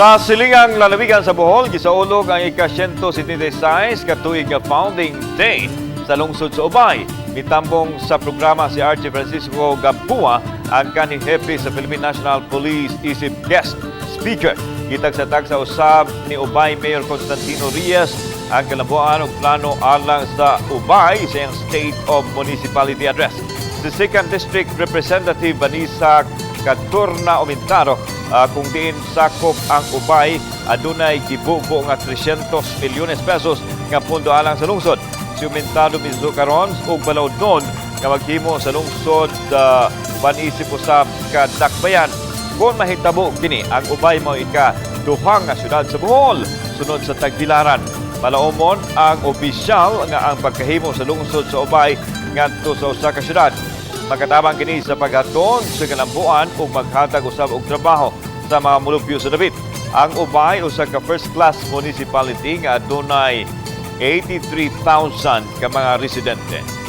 Sa silingang lalawigan sa Bohol, gisaulog ang ika-176 katuig nga founding day sa lungsod sa Ubay. Mitambong sa programa si Archie Francisco Gabua ang kaning hepe sa Philippine National Police isip guest speaker. Kitag sa tag sa usab ni Ubay Mayor Constantino Rias ang kalabuan ug plano alang sa Ubay sa State of Municipality Address. Si Second District Representative Vanessa Katurna Omintaro ah, kung diin sakop ang ubay adunay gibubo nga 300 milyones pesos nga pundo alang sa lungsod. Si Omintaro mismo karon ug balaod nun nga maghimo sa lungsod uh, panisip usab ka dakbayan. Kung mahitabo kini ang ubay mo ika duhang nga syudad sa Bohol sunod sa Tagbilaran. Malaumon ang opisyal nga ang pagkahimo sa lungsod sa ubay ngadto sa usa ka syudad. Makatabang kini sa paghatod sa kalambuan ug maghatag usab og trabaho sa mga mulupyo sa David. Ang Ubay usa ka first class municipality nga adunay 83,000 ka mga residente.